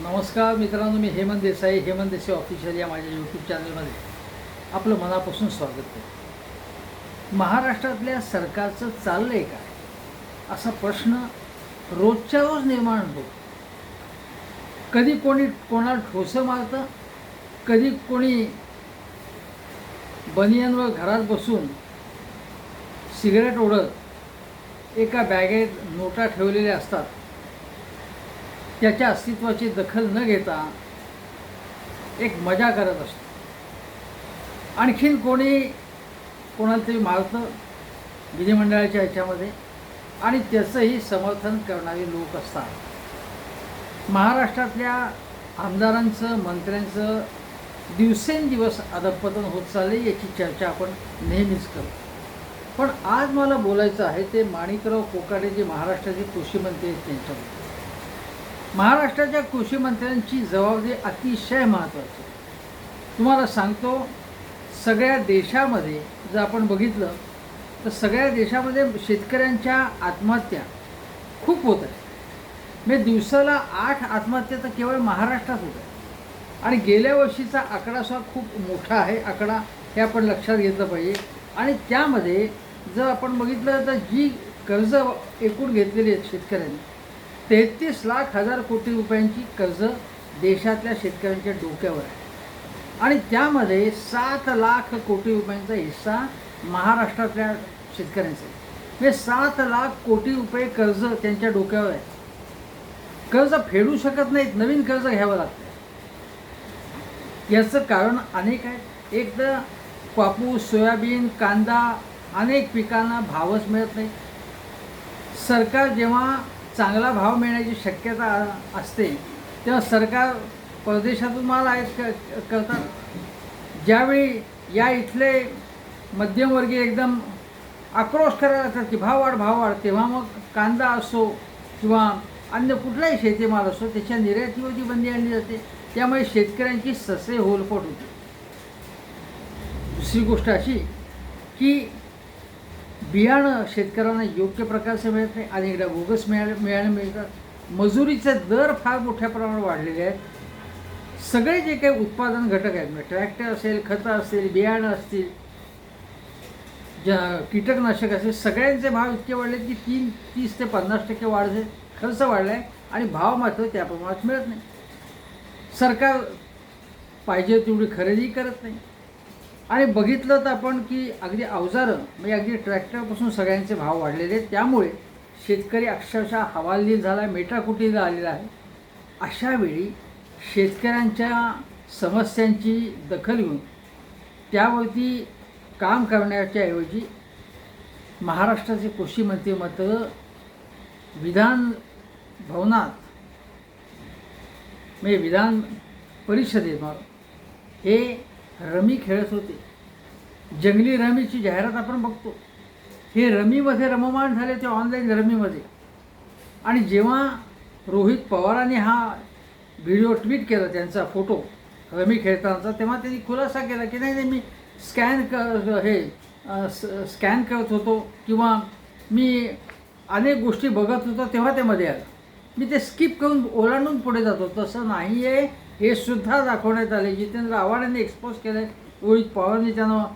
नमस्कार मित्रांनो मी हेमंत देसाई हेमंत देसाई ऑफिशियल या माझ्या यूट्यूब चॅनलमध्ये आपलं मनापासून स्वागत करतो. महाराष्ट्रातल्या सरकारचं चाललं आहे काय असा प्रश्न रोजच्या रोज निर्माण होतो. कधी कोणी कोणाला ठोसं मारतं कधी कोणी बनियनवर घरात बसून सिगरेट ओढत एका बॅगेत नोटा ठेवलेल्या असतात. त्याच्या अस्तित्वाची दखल न घेता एक मजा करत असतो. आणखीन कोणी कोणाला तरी मारतं विधिमंडळाच्या ह्याच्यामध्ये आणि त्याचंही समर्थन करणारे लोक असतात. महाराष्ट्रातल्या आमदारांचं मंत्र्यांचं दिवसेंदिवस अधपतन होत चालले याची चर्चा आपण नेहमीच करतो. पण आज मला बोलायचं आहे ते माणिकराव कोकाटे जे महाराष्ट्राचे कृषी मंत्री आहेत त्यांच्याबद्दल महाराष्ट्राच्या कृषी मंत्र्यांची जबाबदारी अतिशय महत्त्वाची. तुम्हाला सांगतो सगळ्या देशामध्ये जर आपण बघितलं तर सगळ्या देशामध्ये शेतकऱ्यांच्या आत्महत्या खूप होत आहेत म्हणजे दिवसाला आठ आत्महत्या तर केवळ महाराष्ट्रात होत आहेत. आणि गेल्या वर्षीचा आकडा सुद्धा खूप मोठा आहे. आकडा हे आपण लक्षात घेतलं पाहिजे. आणि त्यामध्ये जर आपण बघितलं तर जी कर्ज एकूण घेतलेली आहेत शेतकऱ्यांनी तेहतीस लाख हजार कोटी रुपयांची कर्ज देशातल्या शेतकऱ्यांच्या डोक्यावर आहे. आणि त्यामध्ये सात लाख कोटी रुपयांचा हिस्सा महाराष्ट्रातल्या शेतकऱ्यांचा म्हणजे सात लाख कोटी रुपये कर्ज त्यांच्या डोक्यावर आहे. कर्ज फेडू शकत नाहीत नवीन कर्ज घ्यावं लागतं याचं कारण अनेक आहेत. एक तर कापूस सोयाबीन कांदा अनेक पिकांना भावच मिळत नाही. सरकार जेव्हा चांगला भाव मिळण्याची शक्यता असते तेव्हा सरकार परदेशातून माल आयात क करतात. ज्यावेळी या इथले मध्यमवर्गीय एकदम आक्रोश करायला लागतात की भाव वाढ भाव वाढ तेव्हा मग कांदा असो किंवा अन्य कुठलाही शेतीमाल असो त्याच्या निर्यातीवरती बंदी आणली जाते. त्यामुळे शेतकऱ्यांची ससे होलपट होते. दुसरी गोष्ट अशी की बियाणं शेतकऱ्यांना योग्य प्रकारचं मिळत नाही अनेकदा बोगस मिळाले मिळायला मिळतात मजुरीचे दर फार मोठ्या प्रमाणात वाढलेले आहेत. सगळे जे काही उत्पादन घटक आहेत म्हणजे ट्रॅक्टर असेल खतं असतील बियाणं असतील ज कीटकनाशक असेल सगळ्यांचे भाव इतके वाढले की तीन तीस ते पन्नास टक्के वाढ खर्च वाढला आहे आणि भाव मात्र त्या प्रमाणात मिळत नाही. सरकार पाहिजे तेवढी खरेदी करत नाही. आणि बघितलं तर आपण की अगदी अवजारं म्हणजे अगदी ट्रॅक्टरपासून सगळ्यांचे भाव वाढलेले आहेत. त्यामुळे शेतकरी अक्षरशः हवालदिल झाला आहे मेटाकुटीला आलेला आहे. अशावेळी शेतकऱ्यांच्या समस्यांची दखल घेऊन त्यावरती काम करण्याच्या ऐवजी महाराष्ट्राचे कृषी मंत्री मात्र विधान भवनात म्हणजे विधान परिषदेत मग हे रमी खेळत होते. जंगली रमीची जाहिरात आपण बघतो. हे रमीमध्ये रममाण झाले ते ऑनलाईन रमीमध्ये. आणि जेव्हा रोहित पवारांनी हा व्हिडिओ ट्विट केला त्यांचा फोटो रमी खेळतानाचा तेव्हा त्यांनी खुलासा केला की नाही नाही मी स्कॅन क हे स्कॅन करत होतो किंवा मी अनेक गोष्टी बघत होतो तेव्हा ते मध्ये आलं. मी ते स्किप करून ओलांडून पुढे जातो तसं नाही आहे हे सुद्धा दाखवण्यात आले. जितेंद्र आव्हाडांनी एक्सपोज केलं. आहे रोहित पवारांनी त्यांना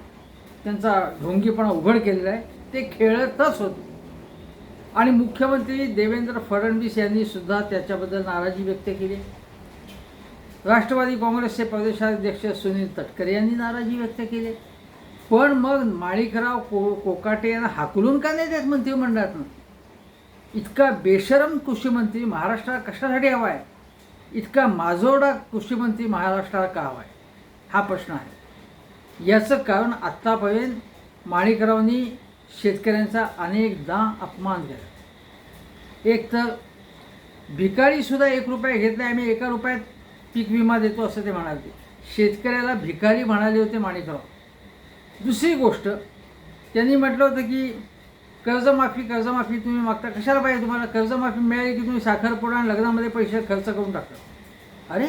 त्यांचा ढोंगीपणा उघड केलेला आहे. ते खेळतच होते. आणि मुख्यमंत्री देवेंद्र फडणवीस यांनी सुद्धा त्याच्याबद्दल नाराजी व्यक्त केली. राष्ट्रवादी काँग्रेसचे प्रदेशाध्यक्ष सुनील तटकरे यांनी नाराजी व्यक्त केली. पण मग माणिकराव को कोकाटे यांना हाकलून का नाही देत मंत्रिमंडळातनं? इतका बेशरम कृषीमंत्री महाराष्ट्राला कशासाठी हवा आहे? इतका माजोडा कृषीमंत्री महाराष्ट्राला का हवा आहे हा प्रश्न आहे. याचं कारण आत्तापर्यंत माणिकरावांनी शेतकऱ्यांचा अनेकदा अपमान केला. एक तर भिकारीसुद्धा एक रुपया घेत नाही आम्ही एका रुपयात पीक विमा देतो असं ते म्हणाले. शेतकऱ्याला भिकारी म्हणाले होते माणिकराव. दुसरी गोष्ट त्यांनी म्हटलं होतं की कर्जमाफी कर्जमाफी तुम्ही मागता. कशाला पाहिजे तुम्हाला? कर्जमाफी मिळाली की तुम्ही साखरपुडा आणि लग्नामध्ये पैसे खर्च करून टाकता. अरे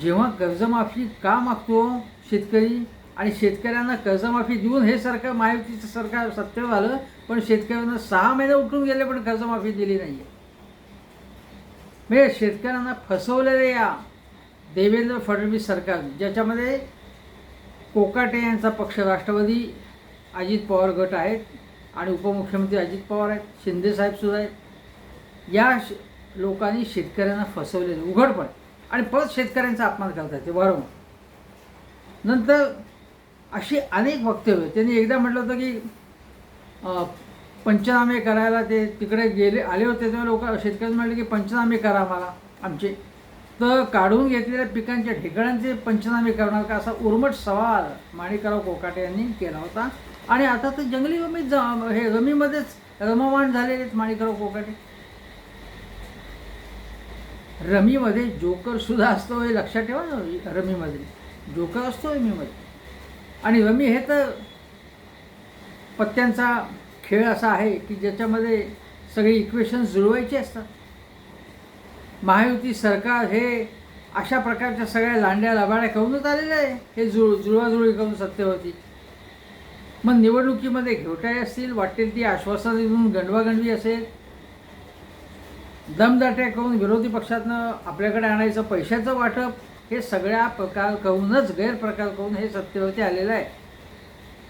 जेव्हा कर्जमाफी का मागतो शेतकरी आणि शेतकऱ्यांना कर्जमाफी देऊन हे सरकार महायुतीचं सरकार सत्य झालं पण शेतकऱ्यांना सहा महिने उठून गेले पण कर्जमाफी दिली नाही आहे म्हणजे शेतकऱ्यांना फसवलेले या देवेंद्र फडणवीस सरकार ज्याच्यामध्ये कोकाटे यांचा पक्ष राष्ट्रवादी अजित पवार गट आहेत आणि उपमुख्यमंत्री अजित पवार आहेत शिंदेसाहेबसुद्धा आहेत. या श लोकांनी शेतकऱ्यांना फसवलेले उघडपण. आणि परत शेतकऱ्यांचा अपमान करतात ते वारंवार. नंतर अशी अनेक वक्तव्य त्यांनी एकदा म्हटलं होतं की पंचनामे करायला ते तिकडे गेले आले होते तेव्हा लोक शेतकऱ्यांनी म्हटले की पंचनामे करा मला आमचे. तर काढून घेतलेल्या पिकांच्या ठिकाणांचे पंचनामे करणार का? असा उर्मट सवाल माणिकराव कोकाटे यांनी केला होता. आणि आता तर जंगली रमी जा हे रमीमध्येच रममाण झालेले आहेत माणिकराव कोकाटे. रमीमध्ये जोकर सुद्धा असतो हे लक्षात ठेवा ना रमीमध्ये. जोकर असतो रमीमध्ये. आणि रमी हे तर पत्त्यांचा खेळ असा आहे की ज्याच्यामध्ये सगळे इक्वेशन्स जुळवायचे असतात. महायुती सरकार हे अशा प्रकारच्या सगळ्या लांड्या लबाड्या करूनच आलेलं आहे. हे जुळ जुळवाजुळवी करून सत्तेवरती. मग निवडणुकीमध्ये घोटाळे असतील वाटेल ती आश्वासनं देऊन गणवागणवी असेल. दमदाट्या करून विरोधी पक्षातनं आपल्याकडे आणायचं पैशाचं वाटप हे सगळ्या प्रकार करूनच गैरप्रकार करून हे सत्तेवरती आलेलं आहे.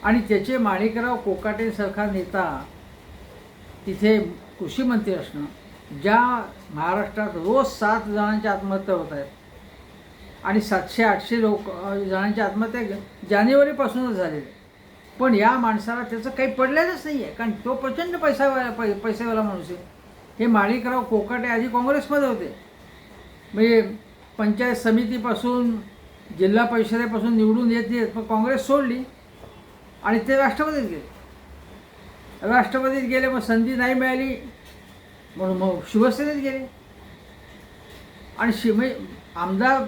आणि त्याचे माणिकराव कोकाटेसारखा नेता तिथे कृषी मंत्री असणं ज्या महाराष्ट्रात रोज सात जणांच्या आत्महत्या होत आहेत. आणि सातशे आठशे लोक जणांची जणांच्या आत्महत्या ग- जानेवारीपासूनच झालेल्या आहेत. पण या माणसाला त्याचं काही पडलेलंच नाही आहे कारण तो प्रचंड पैसावाला पै पैसेवाला माणूस आहे. हे माणिकराव कोकाटे आधी काँग्रेसमध्ये होते. म्हणजे पंचायत समितीपासून जिल्हा परिषदेपासून निवडून येत येत मग काँग्रेस सोडली आणि ते राष्ट्रवादीत गेले. राष्ट्रवादीत गेले मग संधी नाही मिळाली म्हणून मग शिवसेनेत गेले. आणि शिव म्हणजे आमदार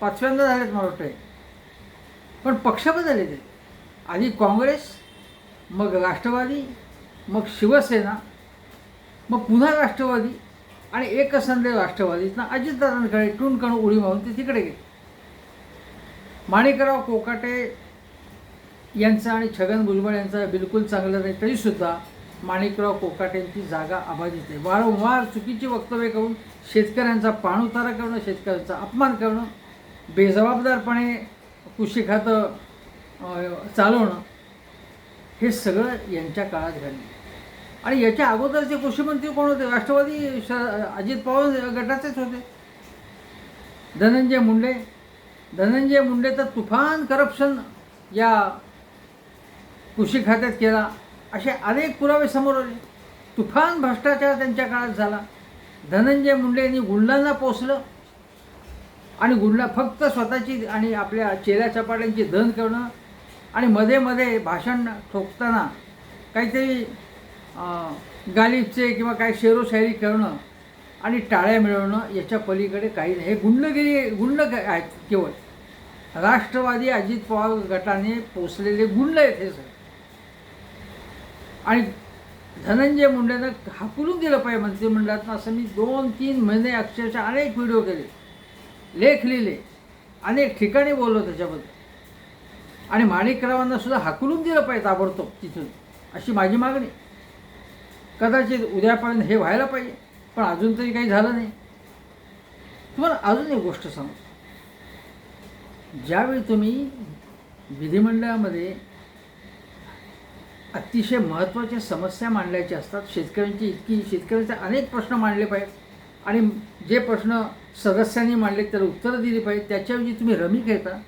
पाचव्यांदा झालेत मला वाटतं पण पक्ष बदलले ते. आधी काँग्रेस मग राष्ट्रवादी मग शिवसेना मग पुन्हा राष्ट्रवादी आणि एकसंध राष्ट्रवादीतनं अजितदादांकडे टूनकण उडी मारून ते तिकडे गेले. माणिकराव कोकाटे यांचा आणि छगन भुजबळ यांचा बिलकुल चांगलं नाही तरीसुद्धा माणिकराव कोकाटेंची जागा अबाधित आहे. वारंवार चुकीची वक्तव्य करून शेतकऱ्यांचा पाणउतारा करणं शेतकऱ्यांचा अपमान करणं बेजबाबदारपणे कृषी खातं चालवणं हे सगळं यांच्या काळात घडलं. आणि याच्या अगोदरचे कृषीमंत्री कोण होते? राष्ट्रवादी श अजित पवार गटाचेच होते. धनंजय मुंडे. धनंजय मुंडे तर तुफान करप्शन या कृषी खात्यात केला. असे अनेक पुरावे समोर आले. तुफान भ्रष्टाचार त्यांच्या काळात झाला. धनंजय मुंडे यांनी गुंडांना पोचलं आणि गुंडा फक्त स्वतःची आणि आपल्या चेल्या चपाट्यांची धन करणं आणि मध्ये मध्ये भाषण ठोकताना काहीतरी गालिबचे किंवा काही शेरोशायरी करणं आणि टाळ्या मिळवणं याच्या पलीकडे काही नाही. हे गुंडगिरी गुंड आहेत केवळ. राष्ट्रवादी अजित पवार गटाने पोचलेले गुंड आहेत हे सर आणि धनंजय मुंडेनं हाकलून दिलं पाहिजे मंत्रिमंडळातनं. असं मी दोन तीन महिने अक्षरशः अनेक व्हिडिओ केले लेख लिहिले अनेक ठिकाणी बोललो त्याच्याबद्दल. आणि माणिकरावांना सुद्धा हाकलून दिलं पाहिजे ताबडतोब तिथून अशी माझी मागणी. कदाचित उद्यापर्यंत हे व्हायला पाहिजे पण अजून तरी काही झालं नाही. तुम्हाला अजून एक गोष्ट सांगतो ज्यावेळी तुम्ही विधिमंडळामध्ये अतिशय महत्त्वाच्या समस्या मांडल्याच्या असतात शेतकऱ्यांची इतकी शेतकऱ्यांचे अनेक प्रश्न मांडले पाहिजेत. आणि जे प्रश्न सदस्यांनी मांडले त्याला उत्तरं दिली पाहिजेत. त्याच्याऐवजी तुम्ही रमी खेळता.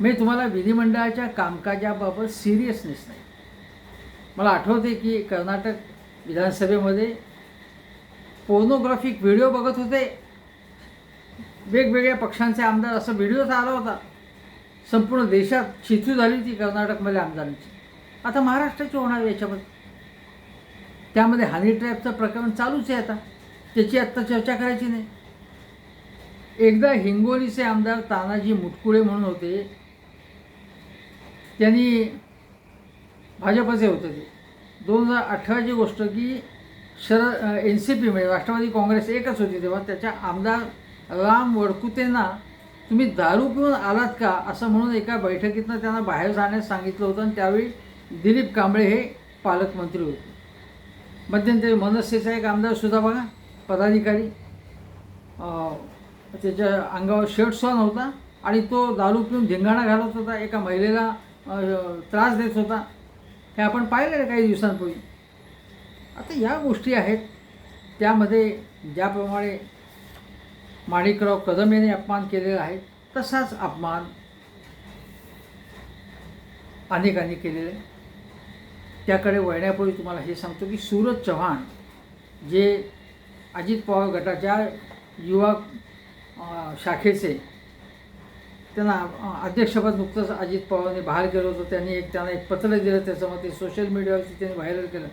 मी तुम्हाला विधिमंडळाच्या कामकाजाबाबत सिरियसनेस नाही. मला आठवते की कर्नाटक विधानसभेमध्ये पोर्नोग्राफिक व्हिडिओ बघत होते. वेगवेगळ्या पक्षांचे आमदार असं व्हिडिओच आला होता. संपूर्ण देशात शिथू झाली होती कर्नाटकमध्ये आमदारांची. आता महाराष्ट्राची होणार आहे याच्यामध्ये. त्यामध्ये हनी ट्रॅपचं प्रकरण चालूच आहे आता. त्याची आत्ता चर्चा करायची नाही. एकदा हिंगोलीचे आमदार तानाजी मुटकुळे म्हणून होते. त्यांनी भाजपचे होते ते. दोन हजार अठराची गोष्ट की शरद एन सी पी म्हणजे राष्ट्रवादी काँग्रेस एकच होती तेव्हा त्याच्या आमदार राम वडकुतेंना तुम्ही दारू पिऊन आलात का? असं म्हणून एका बैठकीतनं त्यांना बाहेर जाण्यास सांगितलं होतं आणि त्यावेळी दिलीप कांबळे हे पालकमंत्री होते. मध्यंतरी मनसेचा एक आमदार सुद्धा बघा पदाधिकारी. त्याच्या अंगावर शर्ट सॉन होता आणि तो दारू पिऊन धिंगाणा घालत होता. एका महिलेला त्रास देत होता. हे आपण पाहिलेलं काही दिवसांपूर्वी. आता या गोष्टी आहेत. त्यामध्ये ज्याप्रमाणे माणिकराव कदम यांनी अपमान केलेला आहे तसाच अपमान अनेकांनी केलेला. आहे त्याकडे वळण्यापूर्वी तुम्हाला हे सांगतो की सूरज चव्हाण जे अजित पवार गटाच्या युवा शाखेचे त्यांना अध्यक्षपद नुकतंच अजित पवारने बाहेर केलं होतं. त्यांनी एक त्यांना एक पत्र दिलं. त्याच्यामध्ये ते सोशल मीडियावरती त्यांनी व्हायरल केलं.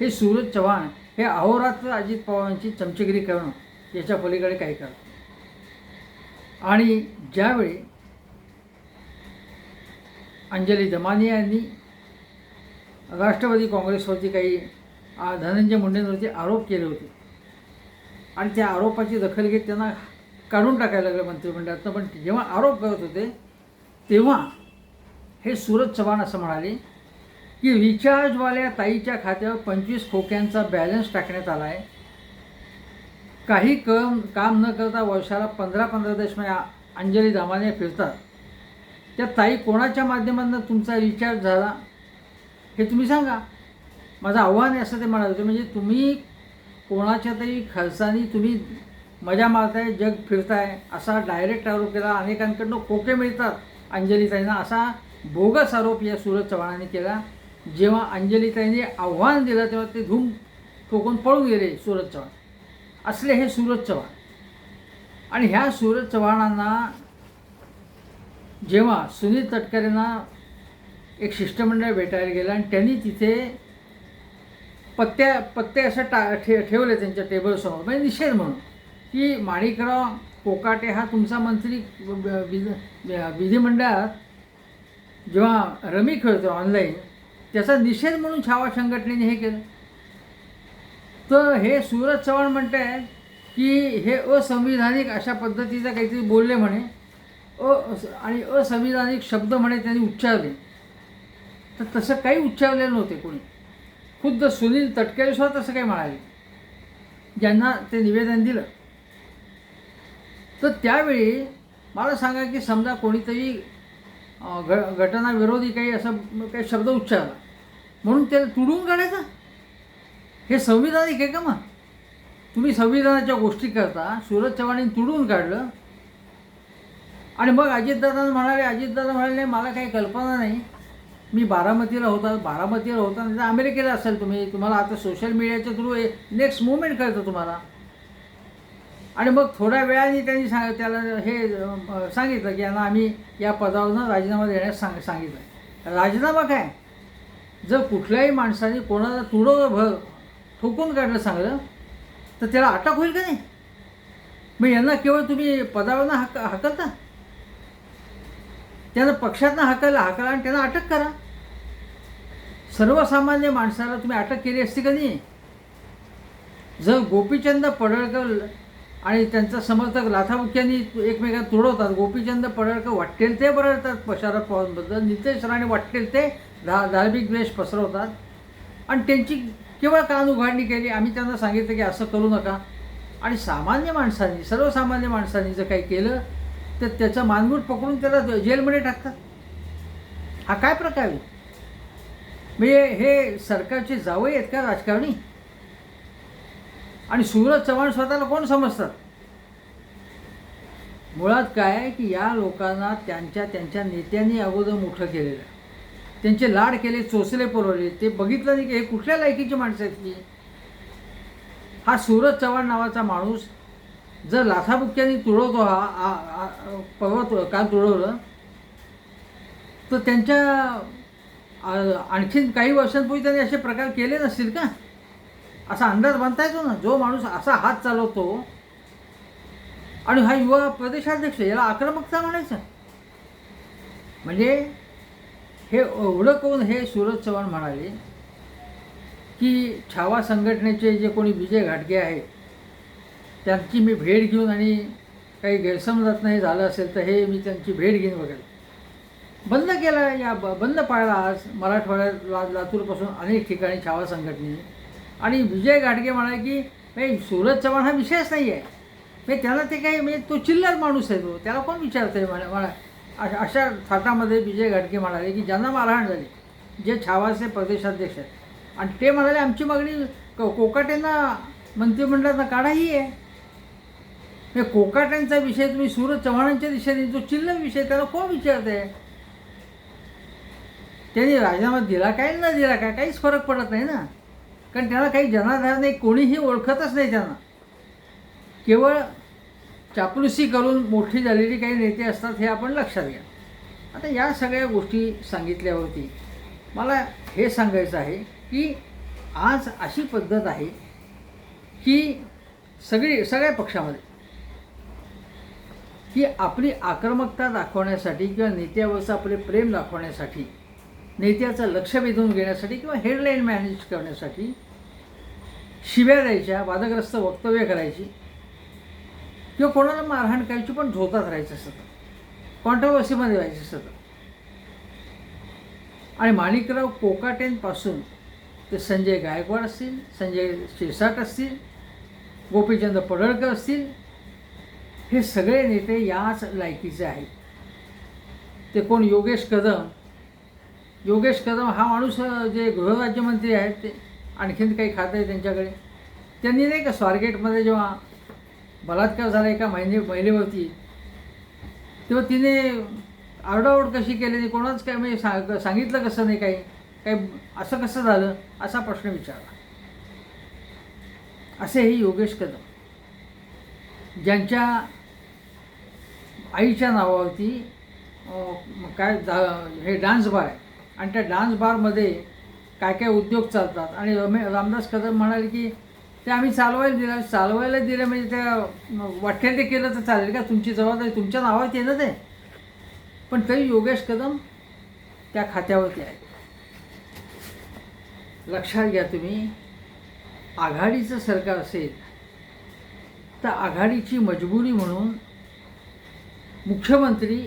हे सूरज चव्हाण हे अहोरात्र अजित पवारांची चमचेगिरी करणं याच्या पलीकडे काही करत आणि ज्यावेळी अंजली दमानिया यांनी राष्ट्रवादी काँग्रेसवरती काही धनंजय मुंडेंवरती आरोप केले होते. आणि त्या आरोपाची दखल घेत त्यांना काढून टाकायला लागलं मंत्रिमंडळातनं पण जेव्हा आरोप करत होते तेव्हा हे सूरज चव्हाण असं म्हणाले की रिचार्जवाल्या ताईच्या खात्यावर पंचवीस खोक्यांचा बॅलन्स टाकण्यात आला आहे. काही कम काम न करता वर्षाला पंधरा पंधरा दशमे अंजली दामाने फिरतात. त्या ताई कोणाच्या माध्यमातून तुमचा रिचार्ज झाला? हे तुम्ही सांगा. माझं आव्हान आहे असं ते म्हणाले होते. म्हणजे तुम्ही कोणाच्या तरी खर्चानी तुम्ही मजा मारताय जग फिरताय असा डायरेक्ट आरोप केला. अनेकांकडनं कोके मिळतात अंजलीताईंना. असा बोगस आरोप या सूरज चव्हाणांनी केला. जेव्हा अंजलीताईंनी आव्हान दिलं तेव्हा ते धूम ठोकून पळून गेले सूरज चव्हाण. असले हे सूरज चव्हाण. आणि ह्या सूरज चव्हाणांना जेव्हा सुनील तटकरेंना एक शिष्टमंडळ भेटायला गेलं आणि त्यांनी तिथे पत्त्या पत्ते असं टा ठे ठेवले त्यांच्या टेबलसमोर म्हणजे निषेध म्हणून. की माणिकराव कोकाटे हा तुमचा मंत्री विध विधिमंडळात जेव्हा रमी खेळतो ऑनलाईन त्याचा निषेध म्हणून छावा संघटनेने हे केलं. तर हे सूरज चव्हाण म्हणत आहेत की हे असंविधानिक अशा पद्धतीचं काहीतरी बोलले म्हणे अ आणि असंविधानिक शब्द म्हणे त्यांनी उच्चारले. तर तसं काही उच्चारले नव्हते कोणी. खुद्द सुनील तटकरे सुद्धा तसं काही म्हणाले. ज्यांना ते निवेदन दिलं. तर त्यावेळी मला सांगा की समजा कोणीतरी अं, घ घटनाविरोधी काही असं काही शब्द उच्चारला म्हणून त्याला तुडून काढायचा? हे संविधानिक आहे का मग? तुम्ही संविधानाच्या गोष्टी करता सूरज चव्हाणांनी तुडून काढलं आणि मग अजितदादा म्हणाले अजितदादा म्हणाले मला काही कल्पना नाही. मी बारामतीला होता बारामतीला होता नाही तर अमेरिकेला असेल तुम्ही. तुम्हाला आता सोशल मीडियाच्या थ्रू नेक्स्ट मुवमेंट करतो तुम्हाला. आणि मग थोड्या वेळाने त्यांनी सांग त्याला हे सांगितलं की यांना आम्ही या पदावरनं राजीनामा देण्यास सांग सांगितलं. राजीनामा काय? जर कुठल्याही माणसाने कोणाला तुडवलं भर ठोकून काढलं सांगलं तर त्याला अटक होईल का नाही? मग यांना केवळ तुम्ही पदावरनं हक हकलता? त्यांना पक्षातनं हाकायला हाकला आणि त्यांना अटक करा. सर्वसामान्य माणसाला तुम्ही अटक केली असती का नाही? जर गोपीचंद पडळकर आणि त्यांचा समर्थक लाथामुख्यांनी एकमेकात तुडवतात. गोपीचंद पडळकर वाटेल ते बरळतात शरद पवारांबद्दल. नितेश राणे वाटेल ते धा धार्मिक द्वेष पसरवतात. आणि त्यांची केवळ कान उघाडणी केली. आम्ही त्यांना सांगितलं की असं करू नका. आणि सामान्य माणसांनी सर्वसामान्य माणसांनी जर काही केलं तर त्याचं मानगूट पकडून त्याला जेलमध्ये टाकतात. हा काय प्रकार आहे? म्हणजे हे सरकारचे जावई आहेत का राजकारणी? आणि सूरज चव्हाण स्वतःला कोण समजतात मुळात काय की या लोकांना त्यांच्या त्यांच्या नेत्यांनी अगोदर मोठं केलेलं आहे. त्यांचे लाड केले चोचले पुरवले. ते बघितलं नाही की हे कुठल्या लायकीची माणसं आहेत की हा सूरज चव्हाण नावाचा माणूस जर लाथाबुक्क्यांनी तुळवतो हा पर्वत काल तुळवलं तर त्यांच्या आणखीन काही वर्षांपूर्वी त्यांनी असे प्रकार केले नसतील का? असा अंदाज बांधता येतो ना जो माणूस असा हात चालवतो आणि हा युवा प्रदेशाध्यक्ष याला आक्रमकता म्हणायचं. म्हणजे हे एवढं कोण हे सूरज चव्हाण म्हणाले की छावा संघटनेचे जे कोणी विजय घाटगे आहेत त्यांची मी भेट घेऊन आणि काही गैरसमजात नाही झालं असेल तर हे मी त्यांची भेट घेईन वगैरे. बंद केला या ब बंद पाळला आज मराठवाड्यात ला लातूरपासून अनेक ठिकाणी छावा संघटनेने आणि विजय गाडगे म्हणाले की म्हणजे सूरज चव्हाण हा विषयच नाही आहे म्हणजे त्याला ते काही म्हणजे तो चिल्लर माणूस आहे तो. त्याला कोण विचारतंय म्हणा? म्हणा अशा अशा थाटामध्ये विजय गाडगे म्हणाले की ज्यांना मारहाण झाली जे छावाचे प्रदेशाध्यक्ष आहेत. आणि ते म्हणाले आमची मागणी क कोकाटेंना मंत्रिमंडळाचा काढाही आहे. म्हणजे कोकाट्यांचा विषय तुम्ही सूरज चव्हाणांच्या दिशेने जो चिल्लर विषय त्याला कोण विचारते त्यांनी राजीनामा दिला काय ना दिला काय? काहीच फरक पडत नाही ना. कारण त्याला काही जनाधार नाही कोणीही ओळखतच नाही त्यांना. केवळ चापलुसी करून मोठी झालेली काही नेते असतात हे आपण लक्षात घ्या. आता या सगळ्या गोष्टी सांगितल्यावरती मला हे सांगायचं आहे की आज अशी पद्धत आहे की सगळी सगळ्या पक्षामध्ये की आपली आक्रमकता दाखवण्यासाठी किंवा नेत्यावरचं आपले प्रेम दाखवण्यासाठी नेत्याचं लक्ष वेधून घेण्यासाठी किंवा हेडलाईन मॅनेज करण्यासाठी शिव्या द्यायच्या वादग्रस्त वक्तव्य करायची किंवा कोणाला मारहाण करायची पण झोतात राहायचं सतत कॉन्ट्रोवर्सीमध्ये व्हायचं सतत आणि माणिकराव कोकाटेंपासून ते संजय गायकवाड असतील संजय शिरसाट असतील गोपीचंद पडळकर असतील हे सगळे नेते याच लायकीचे आहेत. ते कोण योगेश कदम योगेश कदम हा माणूस जे गृहराज्यमंत्री आहेत ते आणखीन काही खातं आहे त्यांच्याकडे. त्यांनी नाही का स्वारगेटमध्ये जेव्हा बलात्कार झाला एका महिने महिलेवरती तेव्हा तिने आरडाओरड कशी केली? नाही कोणाच काय म्हणजे सांग सांगितलं कसं नाही काही? काही असं कसं झालं? असा प्रश्न विचारला. असे हे योगेश कदम ज्यांच्या आईच्या नावावरती काय हे डान्स बार आहे आणि त्या डान्स बारमध्ये काय काय उद्योग चालतात. आणि रमे रामदास कदम म्हणाले की ते आम्ही चालवायला दिलं चालवायला दिलं म्हणजे त्या वाटेल ते केलं तर चालेल का? तुमची जबाबदारी तुमच्या नावात येणं ते. पण तरी योगेश कदम त्या खात्यावरती आहे. लक्षात घ्या तुम्ही आघाडीचं सरकार असेल तर आघाडीची मजबुरी म्हणून मुख्यमंत्री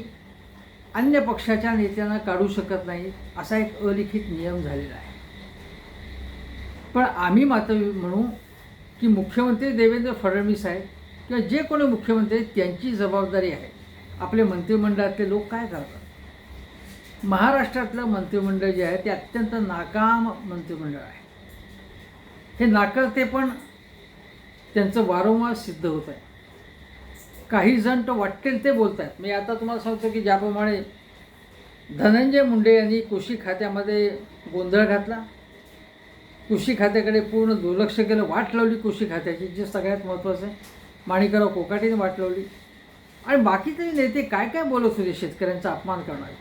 अन्य पक्षाच्या नेत्यांना काढू शकत नाही असा एक अलिखित नियम झालेला आहे. पण आम्ही मात्र म्हणू की मुख्यमंत्री देवेंद्र फडणवीस आहेत किंवा जे कोणी मुख्यमंत्री आहेत त्यांची जबाबदारी आहे. आपले मंत्रिमंडळातले लोक काय करतात? महाराष्ट्रातलं मंत्रिमंडळ जे आहे ते अत्यंत नाकाम मंत्रिमंडळ आहे. हे नाकारते पण त्यांचं वारंवार सिद्ध होत आहे. काही जण तो वाटेल ते बोलत आहेत मी आता तुम्हाला सांगतो की ज्याप्रमाणे धनंजय मुंडे यांनी कृषी खात्यामध्ये गोंधळ घातला. कृषी खात्याकडे पूर्ण दुर्लक्ष केलं. वाट लावली कृषी खात्याची जे सगळ्यात महत्त्वाचं आहे. माणिकराव कोकाटीने वाट लावली. आणि बाकीचे नेते काय काय बोलत होते शेतकऱ्यांचा अपमान करणारे?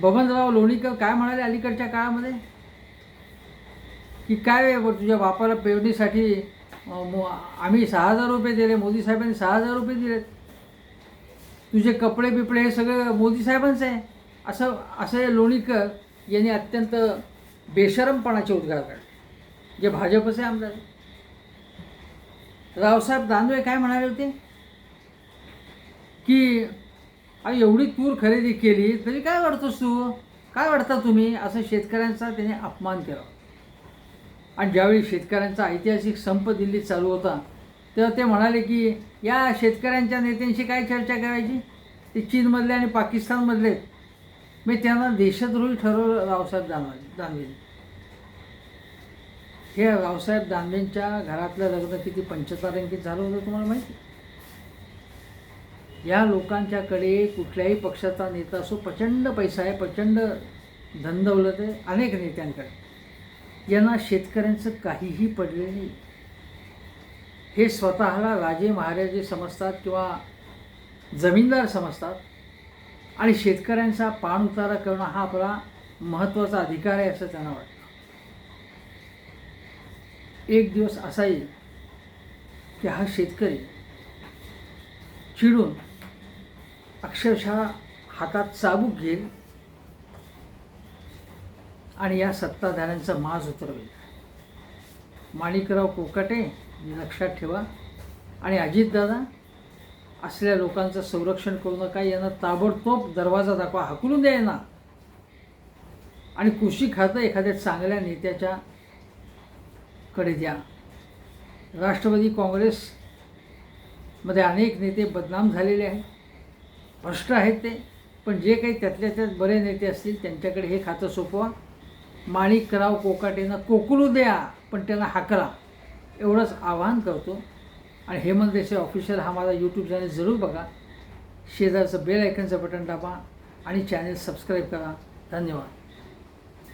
बबनराव लोणीकर काय म्हणाले अलीकडच्या काळामध्ये? की काय तुझ्या बापाला पेरणीसाठी आम्ही सहा हजार रुपये दिले मोदी साहेबांनी सहा हजार रुपये दिलेत तुझे कपडे बिपडे हे सगळं मोदी साहेबांचं आहे. असं असे लोणीकर यांनी अत्यंत बेशरमपणाचे उद्गार काढले. जे भाजपचे आमदार. रावसाहेब दानवे काय म्हणाले होते? की एवढी तूर खरेदी केली तरी काय वाढतोस तू? काय वाढता तुम्ही? असं शेतकऱ्यांचा त्याने अपमान केला. आणि ज्यावेळी शेतकऱ्यांचा ऐतिहासिक संप दिल्लीत चालू होता तेव्हा ते म्हणाले की या शेतकऱ्यांच्या नेत्यांशी काय चर्चा करायची? ते चीनमधले आणि पाकिस्तानमधले मी त्यांना देशद्रोही ठरवलं रावसाहेब दानवे दानवे. हे रावसाहेब दानवेंच्या घरातलं लग्न किती पंचतारांकित झालं होतं तुम्हाला माहिती? या लोकांच्याकडे कुठल्याही पक्षाचा नेता असो प्रचंड पैसा आहे प्रचंड धनदौलत आहे अनेक नेत्यांकडे. यांना शेतकऱ्यांचं काहीही पडले नाही. हे स्वतःला राजे महाराजे समजतात किंवा जमीनदार समजतात आणि शेतकऱ्यांचा पाण उतारा करणं हा आपला महत्त्वाचा अधिकार आहे असं त्यांना वाटतं. एक दिवस असा येईल की हा शेतकरी चिडून अक्षरशः हातात चाबूक घेईल आणि या सत्ताधाऱ्यांचा माज उतरवेल. माणिकराव कोकाटे लक्षात ठेवा. आणि अजितदादा असल्या लोकांचं संरक्षण करू नका यांना ताबडतोब दरवाजा दाखवा हकलून द्या यांना. आणि कृषी खातं एखाद्या चांगल्या नेत्याच्या कडे द्या. राष्ट्रवादी काँग्रेसमध्ये अनेक नेते बदनाम झालेले आहेत. भ्रष्ट आहेत ते पण जे काही त्यातल्या त्यात बरे नेते असतील त्यांच्याकडे हे खातं सोपवा. माणिकराव कोकाटेंना कोकलू द्या पण त्यांना हाकला. एवढंच आवाहन करतो. आणि हेमंत देसाई ऑफिशियल हा माझा यूट्यूब चॅनल जरूर बघा. शेजारचं बेल आयकनचं बटन दाबा आणि चॅनल सबस्क्राईब करा. धन्यवाद.